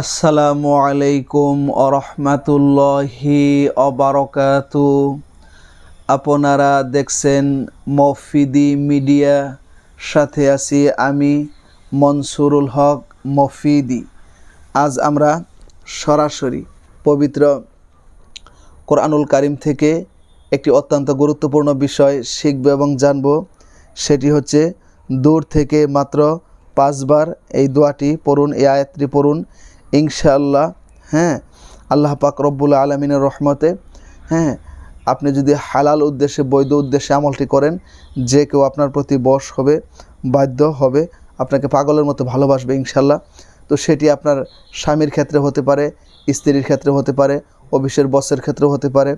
আসসালামু আলাইকুম আরহামাতুল্লাহি অবারকাতু আপনারা দেখছেন মফিদি মিডিয়া, সাথে আছি আমি মনসুরুল হক মফিদি। আজ আমরা সরাসরি পবিত্র কোরআনুল কারিম থেকে একটি অত্যন্ত গুরুত্বপূর্ণ বিষয় শিখব এবং জানব। সেটি হচ্ছে দূর থেকে মাত্র পাঁচবার এই দোয়াটি পড়ুন, এই আয়াতটি পড়ুন ইনশাআল্লাহ হ্যাঁ আল্লাহ পাক রব্বুল আলমিনের রহমতে হ্যাঁ আপনি যদি হালাল উদ্দেশ্যে, বৈধ উদ্দেশ্যে আমলটি করেন, যে কেউ আপনার প্রতি বশ হবে, বাধ্য হবে, আপনাকে পাগলের মতো ভালোবাসবে ইনশাল্লাহ তো সেটি আপনার স্বামীর ক্ষেত্রে হতে পারে, স্ত্রীর ক্ষেত্রে হতে পারে, অফিসের বসের ক্ষেত্রেও হতে পারে,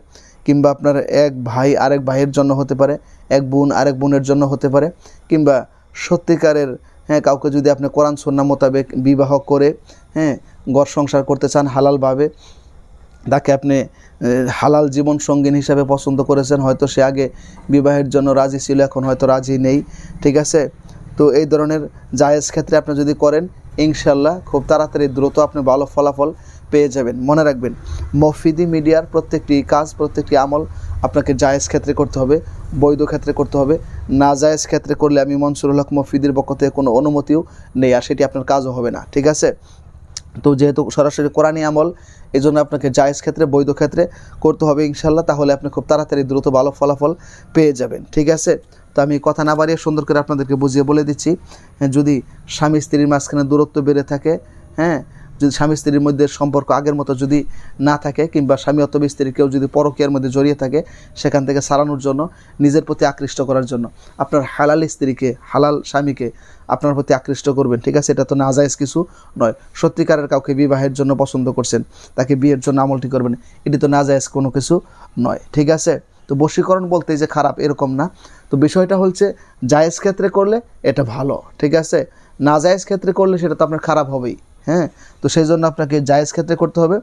কিংবা আপনার এক ভাই আরেক ভাইয়ের জন্য হতে পারে, এক বোন আরেক বোনের জন্য হতে পারে, কিংবা সত্যিকারের হ্যাঁ কাউকে যদি আপনি কোরআন সন্না মোতাবেক বিবাহ করে হ্যাঁ ঘর সংসার করতে চান হালালভাবে, তাকে আপনি হালাল জীবন সঙ্গিনী হিসাবে পছন্দ করেছেন, হয়তো সে আগে বিবাহের জন্য রাজি ছিল, এখন হয়তো রাজি নেই, ঠিক আছে? তো এই ধরনের জায়েজ ক্ষেত্রে আপনি যদি করেন ইনশাল্লাহ খুব তাড়াতাড়ি দ্রুত আপনি ভালো ফলাফল পেয়ে যাবেন। মনে রাখবেন, মফিদি মিডিয়ার প্রত্যেকটি কাজ, প্রত্যেকটি আমল আপনাকে জায়েজ ক্ষেত্রে করতে হবে, বৈধ ক্ষেত্রে করতে হবে। না জায়েজ ক্ষেত্রে করলে আমি মনসুরুল হক মফিদির পক্ষ থেকে কোনো অনুমতিও নেই, আর সেটি আপনার কাজও হবে না, ঠিক আছে? তো যেহেতু সরাসরি কোরআনী আমল এই জন্য আপনাকে জায়েজ ক্ষেত্রে, বৈধ ক্ষেত্রে করতে হবে ইনশাল্লাহ তাহলে আপনি খুব তাড়াতাড়ি দ্রুত ভালো ফলাফল পেয়ে যাবেন, ঠিক আছে? তো আমি কথা না বাড়িয়ে সুন্দর করে আপনাদেরকে বুঝিয়ে বলে দিচ্ছি, যদি স্বামী স্ত্রীর মাঝখানে দূরত্ব বেড়ে থাকে হ্যাঁ যদি স্বামী স্ত্রীর মধ্যে সম্পর্ক আগের মতো যদি না থাকে কিংবা স্বামী অথবা স্ত্রী কেউ যদি পরকীয়ার মধ্যে জড়িয়ে থাকে সেখান থেকে সারানোর জন্য, নিজের প্রতি আকৃষ্ট করার জন্য, আপনার হালাল স্ত্রীকে, হালাল স্বামীকে আপনার প্রতি আকৃষ্ট করবেন, ঠিক আছে? এটা তো নাজায়েজ কিছু নয়। সত্যিকারের কাউকে বিবাহের জন্য পছন্দ করছেন, তাকে বিয়ের জন্য আমলটি করবেন, এটি তো নাজায়েজ কোনো কিছু নয়, ঠিক আছে? তো বশীকরণ বলতে যে খারাপ এরকম না। তো বিষয়টা হচ্ছে জায়েজ ক্ষেত্রে করলে এটা ভালো, ঠিক আছে? না জায়েজ ক্ষেত্রে করলে সেটা তো আপনার খারাপ হবেই। হ্যাঁ? তো সেই জন্য আপনাকে জায়েজ ক্ষেত্রে করতে হবে।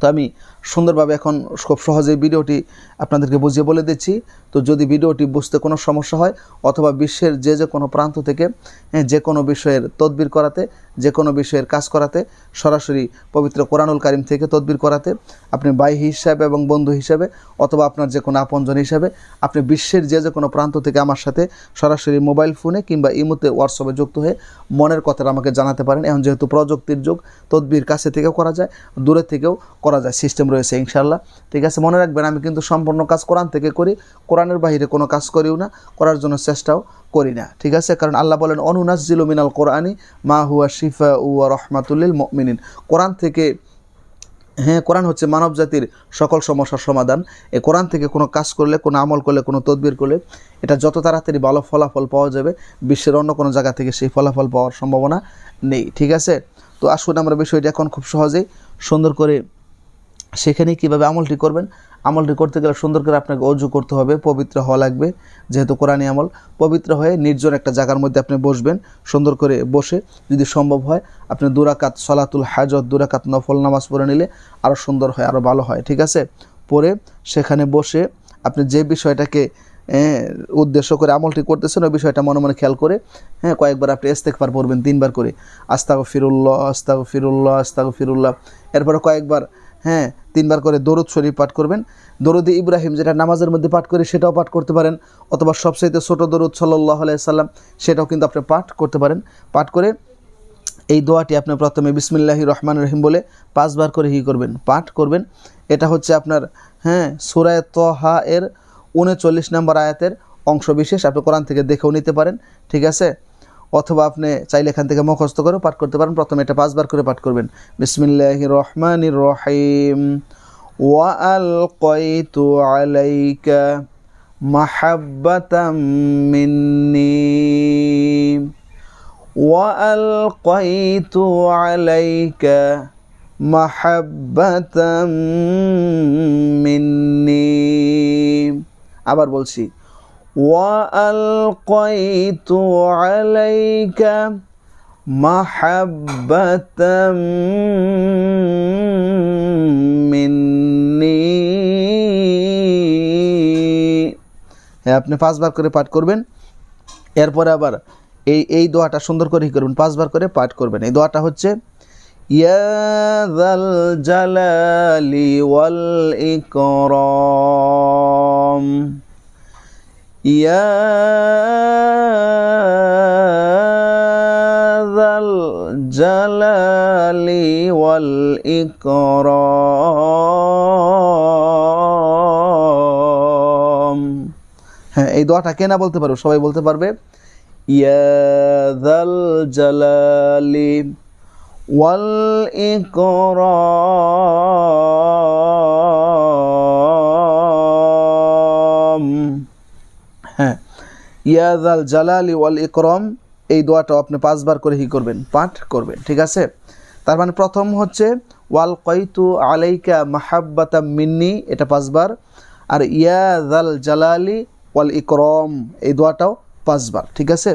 তো আমি সুন্দরভাবে এখন খুব সহজেই ভিডিওটি আপনাদেরকে বুঝিয়ে বলে দিচ্ছি। তো যদি ভিডিওটি বুঝতে কোনো সমস্যা হয় অথবা বিশ্বের যে যে কোনো প্রান্ত থেকে হ্যাঁ, যে কোনো বিষয়ের তদবির করাতে যে কোনো বিষয়ের কাজ করাতে সরাসরি পবিত্র কোরআনুল কারিম থেকে তদবির করাতে আপনি ভাই হিসাবে এবং বন্ধু হিসাবে অথবা আপনার যে কোনো আপনজন হিসাবে আপনি বিশ্বের যে যে কোনো প্রান্ত থেকে আমার সাথে সরাসরি মোবাইল ফোনে কিংবা ইমুতে হোয়াটসঅ্যাপে যুক্ত হয়ে মনের কথাটা আমাকে জানাতে পারেন। এখন যেহেতু প্রযুক্তির যুগ তদবির কাছে থেকেও করা যায় দূরে থেকেও করা যায় সিস্টেম রয়েছে ইনশাল্লাহ ঠিক আছে, মনে রাখবেন আমি কিন্তু সম্পূর্ণ কাজ কোরআন থেকে করি, কোরআনের বাইরে কোনো কাজ করিও না, করার জন্য চেষ্টাও করি না। ঠিক আছে, কারণ আল্লাহ বলেন অনুনাজিল মিনাল কোরআনি মা হুয়া শিফা উয়া রহমাতুল্লিল মিনিন কোরআন থেকে হ্যাঁ কোরআন হচ্ছে মানব জাতির সকল সমস্যার সমাধান। এই কোরআন থেকে কোনো কাজ করলে, কোনো আমল করলে, কোনো তদবির করলে, এটা যত তাড়াতাড়ি ভালো ফলাফল পাওয়া যাবে, বিশ্বের অন্য কোনো জায়গা থেকে সেই ফলাফল পাওয়ার সম্ভাবনা নেই। ঠিক আছে, তো আসুন আমরা বিষয়টি এখন খুব সহজেই সুন্দর করে সেখানে কীভাবে আমলটি করবেন? আমলটি করতে গেলে সুন্দর করে আপনাকে অজু করতে হবে, পবিত্র হওয়া লাগবে, যেহেতু কোরআনী আমল। পবিত্র হয়ে নির্জন একটা জায়গার মধ্যে আপনি বসবেন, সুন্দর করে বসে যদি সম্ভব হয়, আপনি দুরাকাত সলাতুল হাজত দুরাকাত নফল নামাজ পড়ে নিলে আরও সুন্দর হয় আরও ভালো হয়, ঠিক আছে? পরে সেখানে বসে আপনি যে বিষয়টাকে উদ্দেশ্য করে আমলটি করতেছেন, ওই বিষয়টা মনে মনে খেয়াল করে হ্যাঁ কয়েকবার আপনি ইস্তেকবার পড়বেন, তিনবার করে। আস্তাগ ফিরুল্লাহ আস্তাগ ফিরুল্লাহ আস্তাগ ফিরুল্লাহ এরপরে কয়েকবার হ্যাঁ তিনবার করে দরুদ শরীফ পাঠ করবেন। দরুদ ইব্রাহিম যেটা নামাজের মধ্যে পাঠ করি সেটাও পাঠ করতে পারেন, অথবা সবচাইতে ছোট দরুদ সাল্লাহ সাল্লাম সেটাও কিন্তু আপনি পাঠ করতে পারেন। পাঠ করে এই দোয়াটি আপনি প্রথমে বিসমিল্লাহি রহমান রহিম বলে পাঁচবার করে হি করবেন, পাঠ করবেন। এটা হচ্ছে আপনার হ্যাঁ সুরায় তহা এর উনচল্লিশ নম্বর আয়াতের অংশ বিশেষ আপনি কোরআন থেকে দেখেও নিতে পারেন, ঠিক আছে? অথবা আপনি চাইলে এখান থেকে মুখস্থ করে পাঠ করতে পারেন। প্রথমে এটা পাঁচবার করে পাঠ করবেন। বিসমিল্লাহ রহমান রহিম। ওয়া আল মিন্নি। ওয়া আল কয়তু আলাইকা মিন্নি। আবার বলছি وألقيت عليك محبة مني হ্যাঁ আপনি পাঁচবার করে পাঠ করবেন এরপরে আবার এই এই দোয়াটা সুন্দর করে কি করবেন পাঁচবার করে পাঠ করবেন এই দোয়াটা হচ্ছে يا ذا الجلال والإكرام يا ذا الجلال والإكرام হ্যাঁ এই দোয়াটা কে না বলতে পারো সবাই বলতে পারবে ইয়া যাল জালালি ওয়াল ইকরাম ইয়াদাল জালালি ওয়াল ইকরম, এই দোয়াটাও আপনি পাঁচবার করে হি করবেন, পাঠ করবেন, ঠিক আছে? তার মানে প্রথম হচ্ছে, ওয়াল কয়তু আলাইকা মাহাব্বাতা মিন্নি, এটা পাঁচবার। আর ইয়াদাল জালালি ওয়াল ইকরম, এই দোয়াটাও পাঁচবার, ঠিক আছে?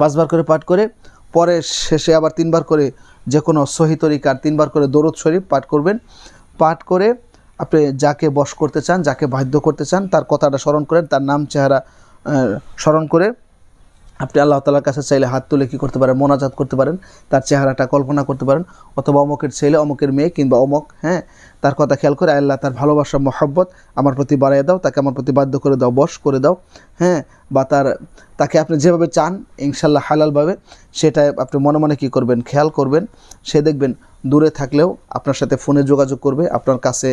পাঁচবার করে পাঠ করে, পরে শেষে আবার তিনবার করে যে কোনো সহি তরিকার তিনবার করে দরুদ শরীফ পাঠ করবেন। পাঠ করে আপনি যাকে বশ করতে চান, যাকে বাধ্য করতে চান, তার কথাটা স্মরণ করেন, তার নাম, চেহারা স্মরণ করে আপনি আল্লাহ তালার কাছে চাইলে হাত তুলে কী করতে পারেন, মোনাজাত করতে পারেন, তার চেহারাটা কল্পনা করতে পারেন, অথবা অমকের ছেলে, অমকের মেয়ে কিংবা অমক হ্যাঁ তার কথা খেয়াল করে, আল্লাহ তার ভালোবাসা, মহব্বত আমার প্রতি বাড়াই দাও, তাকে আমার প্রতি বাধ্য করে দাও, বশ করে দাও হ্যাঁ বা তার, তাকে আপনি যেভাবে চান ইনশাল্লাহ হালালভাবে, সেটা আপনি মনে মনে কী করবেন, খেয়াল করবেন, সে দেখবেন দূরে থাকলেও আপনার সাথে ফোনে যোগাযোগ করবে, আপনার কাছে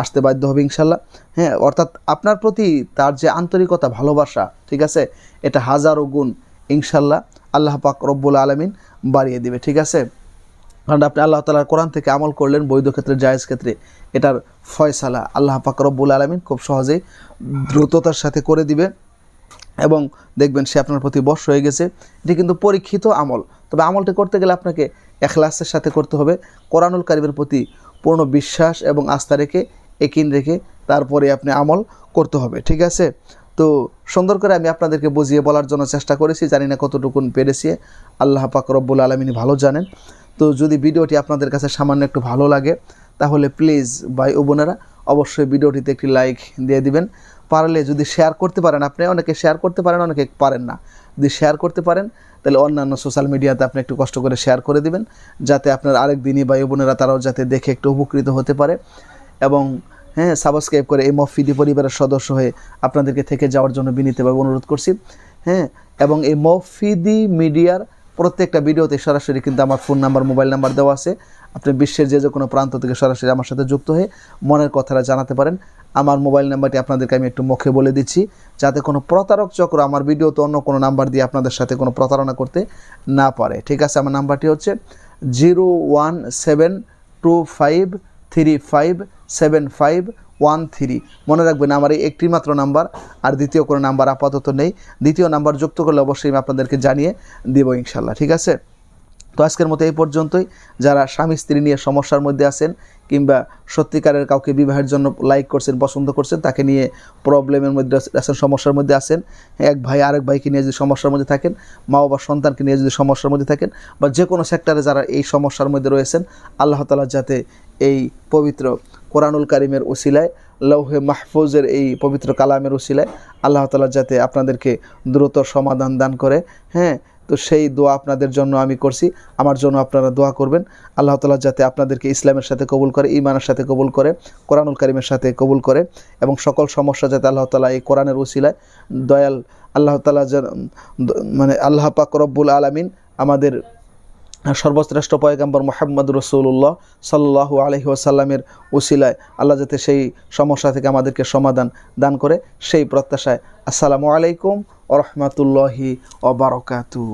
আসতে বাধ্য হবে ইনশাল্লাহ। হ্যাঁ অর্থাৎ আপনার প্রতি তার যে আন্তরিকতা, ভালোবাসা, ঠিক আছে, এটা হাজারো গুণ ইনশাল্লাহ আল্লাহ পাক রব্বুল আলমিন বাড়িয়ে দিবে, ঠিক আছে? কারণ আপনি আল্লাহ তালার কোরআন থেকে আমল করলেন বৈধ ক্ষেত্রে, জায়েজ ক্ষেত্রে, এটার ফয়সালা আল্লাহ পাক রব্বুল আলমিন খুব সহজেই দ্রুততার সাথে করে দিবে এবং দেখবেন সে আপনার প্রতি বশ হয়ে গেছে। এটি কিন্তু পরীক্ষিত আমল। তবে আমলটি করতে গেলে আপনাকে এখলাসের সাথে করতে হবে, কোরআনুল কারিমের প্রতি পূর্ণ বিশ্বাস এবং আস্থা রেখে একিন রেখে তারপরে আপনি আমল করতে হবে, ঠিক আছে? তো সুন্দর করে আমি আপনাদেরকে বুঝিয়ে বলার জন্য চেষ্টা করেছি, জানি না কতটুকুন পেরেছি। আল্লাহ পাক রব্বুল আলমিনী ভালো জানেন। তো যদি ভিডিওটি আপনাদের কাছে সামান্য একটু ভালো লাগে, তাহলে প্লিজ ভাই ও বোনেরা অবশ্যই ভিডিওটিতে একটি লাইক দিয়ে দিবেন। পারলে যদি শেয়ার করতে পারেন, আপনি অনেকে শেয়ার করতে পারেন, অনেকে পারেন না। যদি শেয়ার করতে পারেন, তাহলে অন্যান্য সোশ্যাল মিডিয়াতে আপনি একটু কষ্ট করে শেয়ার করে দিবেন, যাতে আপনার আরেক দিনই ভাই ও বোনেরা তারাও যাতে দেখে একটু উপকৃত হতে পারে। এবং হ্যাঁ সাবস্ক্রাইব করে এই মফিদি পরিবারের সদস্য হয়ে আপনাদেরকে থেকে যাওয়ার জন্য বিনীতভাবে অনুরোধ করছি হ্যাঁ এবং এই মফিদি মিডিয়ার প্রত্যেকটা ভিডিওতে সরাসরি কিন্তু আমার ফোন নাম্বার মোবাইল নাম্বার দেওয়া আছে। আপনি বিশ্বের যে যে কোনো প্রান্ত থেকে সরাসরি আমার সাথে যুক্ত হয়ে মনের কথাটা জানাতে পারেন। আমার মোবাইল নাম্বারটি আপনাদেরকে আমি একটু মুখে বলে দিচ্ছি, যাতে কোনো প্রতারক চক্র আমার ভিডিওতে অন্য কোনো নাম্বার দিয়ে আপনাদের সাথে কোনো প্রতারণা করতে না পারে। ঠিক আছে, আমার নাম্বারটি হচ্ছে zero one seven two five three five seven five one three মনে রাখবেন, আমার এই একটি মাত্র নাম্বার, আর দ্বিতীয় কোনো নাম্বার আপাতত নেই। দ্বিতীয় নাম্বার যুক্ত করলে অবশ্যই আমি আপনাদেরকে জানিয়ে দেব ইনশাল্লাহ ঠিক আছে? তো আজকের মতো এই পর্যন্তই। যারা স্বামী স্ত্রী নিয়ে সমস্যার মধ্যে আছেন কিংবা সত্যিকারের কাউকে বিবাহের জন্য লাইক করছেন, পছন্দ করছেন, তাকে নিয়ে প্রবলেমের মধ্যে আছেন, সমস্যার মধ্যে আছেন, এক ভাই আরেক ভাইকে নিয়ে যদি সমস্যার মধ্যে থাকেন মা বাবা সন্তানকে নিয়ে যদি সমস্যার মধ্যে থাকেন, বা যে কোনো সেক্টরে যারা এই সমস্যার মধ্যে রয়েছেন, আল্লাহ তালা যাতে এই পবিত্র কোরআনুল কারিমের ওসিলায়, লৌহে মাহফুজের এই পবিত্র কালামের ওসিলায় আল্লাহ তালা যাতে আপনাদেরকে দ্রুত সমাধান দান করে। হ্যাঁ তো সেই দোয়া আপনাদের জন্য আমি করছি। আমার জন্য আপনারা দোয়া করবেন। আল্লাহ তালা যাতে আপনাদেরকে ইসলামের সাথে কবুল করে ইমানের সাথে কবুল করে, কোরআনুল কারিমের সাথে কবুল করে এবং সকল সমস্যা যাতে আল্লাহ তালা এই কোরআনের ওসিলায় দয়াল আল্লাহ তালা মানে আল্লাহ পাক রব্বুল আলমিন আমাদের সর্বশ্রেষ্ঠ পয়গাম্বর মোহাম্মদ রসুল্লাহ সাল্লাহ আলহি ওসাল্লামের উসিলায় আল্লাহ যাতে সেই সমস্যা থেকে আমাদেরকে সমাধান দান করে, সেই প্রত্যাশায়। আসসালামু আলাইকুম ও রহমতুল্লাহি ওবরকাতু